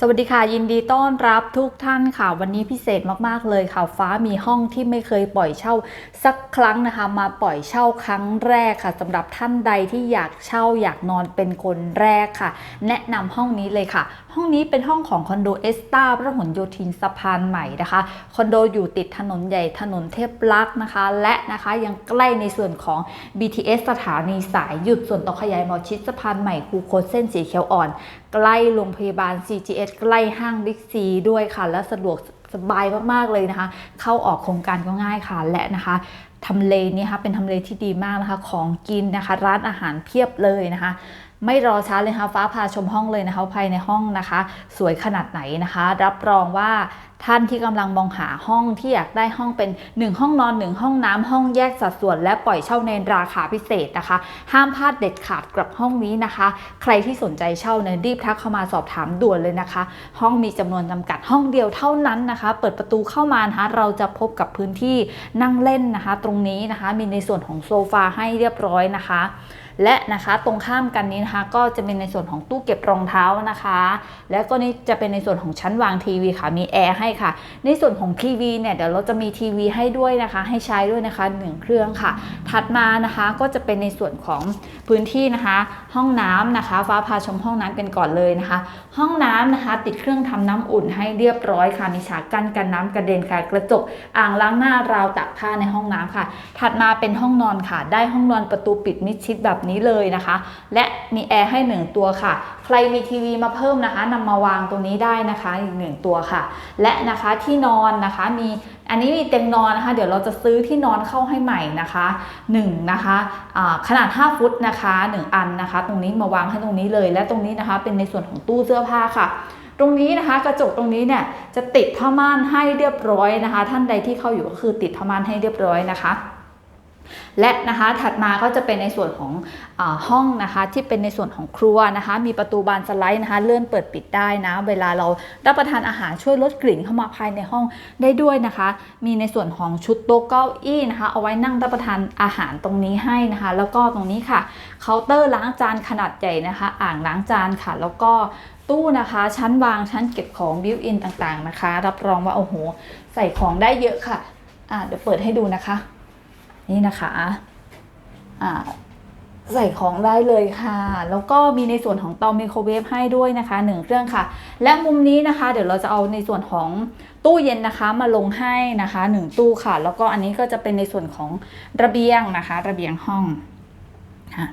สวัสดีค่ะ ยินดีต้อนรับทุกท่านค่ะ วันนี้พิเศษมากๆเลยค่ะ ฟ้ามีห้องที่ไม่เคยปล่อยเช่าสักครั้งนะคะ มาปล่อยเช่าครั้งแรกค่ะสำหรับท่านใดที่อยากเช่าอยากนอนเป็นคนแรกค่ะ แนะนำห้องนี้เลยค่ะ ห้องนี้เป็นห้องของคอนโดเอสตาพระหลโยธินสะพานใหม่นะคะคอนโดอยู่ติดถนนใหญ่ถนนเทพลักษณ์นะคะ และนะคะยังใกล้ในส่วนของ BTS สถานีสายหยุดส่วนต่อขยายหมอชิดสะพานใหม่คูโคตเส้นสีเขียวอ่อน ใกล้โรงพยาบาล CGS ใกล้ห้างบิ๊กซีด้วยค่ะ และสะดวกสบายมากๆเลยนะคะ เข้าออกโครงการก็ง่ายค่ะและนะคะทำเลนี้ค่ะเป็นทำเลที่ดีมากนะคะ ของกินนะคะ ร้านอาหารเพียบเลยนะคะ ไม่รอช้าเลยค่ะฟ้าพาชมห้องเลยนะคะภายในห้องนะคะ สวยขนาดไหนนะคะ รับรองว่าท่านที่กำลังมองหาห้องที่อยากได้ห้องเป็น 1 ห้องนอน 1 ห้องน้ำห้องแยกสัดส่วน และปล่อยเช่าในราคาพิเศษนะคะ ห้ามพลาดเด็ดขาดกับห้องนี้นะคะ ใครที่สนใจเช่าเนี่ยรีบทักเข้ามาสอบถามด่วนเลยนะคะ ห้องมีจำนวนจำกัดห้องเดียวเท่านั้นนะคะ เปิดประตูเข้ามานะคะเราจะพบกับพื้นที่นั่งเล่นนะคะ ตรงนี้นะคะ มีในส่วนของโซฟาให้เรียบร้อยนะคะ และนะคะตรงข้ามกันนี้นะคะ ก็จะเป็นในส่วนของตู้เก็บรองเท้านะคะ และก็นี่จะเป็นในส่วนของชั้นวางทีวีค่ะ มีแอร์ให้ค่ะ ในส่วนของทีวีเนี่ยเดี๋ยวเราจะมีทีวีให้ด้วยนะคะ ให้ใช้ด้วยนะคะหนึ่งเครื่องค่ะ ถัดมานะคะก็จะเป็นในส่วนของพื้นที่นะคะ ห้องน้ำนะคะ ฟ้าพาชมห้องน้ำกันก่อนเลยนะคะ ห้องน้ำนะคะ ติดเครื่องทำน้ำอุ่นให้เรียบร้อยค่ะ มีฉากกั้นกันน้ำกระเด็นค่ะกระจกอ่างล้างหน้าราวตากผ้าในห้องน้ำค่ะ ถัดมาเป็นห้องนอนค่ะ ได้ห้องนอนประตูปิดมิดชิดแบบนี้เลยนะคะ และมีแอร์ให้หนึ่งตัวค่ะ ใครมีทีวีมาเพิ่มนะคะนำมาวางตรงนี้ได้นะคะอีกหนึ่งตัวค่ะ และนะคะที่นอนนะคะมีอันนี้มีเตียงนอนนะคะ เดี๋ยวเราจะซื้อที่นอนเข้าให้ใหม่นะคะ1นะคะะขนาด 5 ฟุตนะคะ 1 อันนะคะ ตรงนี้มาวางให้ตรงนี้เลย และตรงนี้นะคะเป็นในส่วนของตู้เสื้อผ้าค่ะตรงนี้นะคะกระจกตรงนี้เนี่ยจะติดผ้าม่านให้เรียบร้อยนะคะ ท่านใดที่เข้าอยู่ก็คือติดผ้าม่านให้เรียบร้อยนะคะ และนะคะถัดมาก็จะเป็นในส่วนของอห้องนะคะที่เป็นในส่วนของครัวนะคะ มีประตูบานสไลด์นะคะ เลื่อนเปิดปิดได้นะ เวลาเรารับประทานอาหารช่วยลดกลิ่นเข้ามาภายในห้องได้ด้วยนะคะ มีในส่วนของชุดโต๊ะเก้าอี้นะคะ เอาไว้นั่งรับประทานอาหารตรงนี้ให้นะคะ แล้วก็ตรงนี้ค่ะเคาน์เตอร์ล้างจานขนาดใหญ่นะคะ อ่างล้างจานค่ะ แล้วก็ตู้นะคะ ชั้นวางชั้นเก็บของบิวอินต่างๆนะคะ รับรองว่าโอ้โห ใส่ของได้เยอะค่ะอ่าเดี๋ยวเปิดให้ดูนะคะ นี่นะคะอ่าใส่ของได้เลยค่ะ แล้วก็มีในส่วนของเตาไมโครเวฟให้ด้วยนะคะหนึ่งเครื่องค่ะ และมุมนี้นะคะ เดี๋ยวเราจะเอาในส่วนของตู้เย็นนะคะมาลงให้นะคะหนึ่งตู้ค่ะ แล้วก็อันนี้ก็จะเป็นในส่วนของระเบียงนะคะ ระเบียงห้อง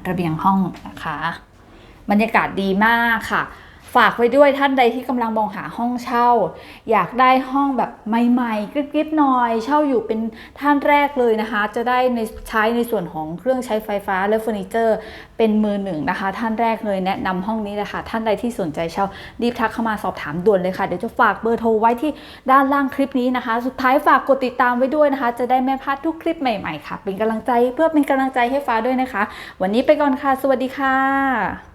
ระเบียงห้องนะคะ บรรยากาศดีมากค่ะ ฝากไว้ด้วยท่านใดที่กำลังมองหาห้องเช่า อยากได้ห้องแบบใหม่ๆกริบๆหน่อย เช่าอยู่เป็นท่านแรกเลยนะคะ จะได้ในใช้ในส่วนของเครื่องใช้ไฟฟ้าและเฟอร์นิเจอร์ เป็นมือหนึ่งนะคะ ท่านแรกเลยแนะนำห้องนี้เลยค่ะท่านใดที่สนใจเช่ารีบทักเข้ามาสอบถามด่วนเลยค่ะ เดี๋ยวจะฝากเบอร์โทรไว้ที่ด้านล่างคลิปนี้นะคะ สุดท้ายฝากกดติดตามไว้ด้วยนะคะ จะได้ไม่พลาดทุกคลิปใหม่ๆค่ะ เป็นกำลังใจเพื่อเป็นกำลังใจให้ฟ้าด้วยนะคะ วันนี้ไปก่อนค่ะ สวัสดีค่ะ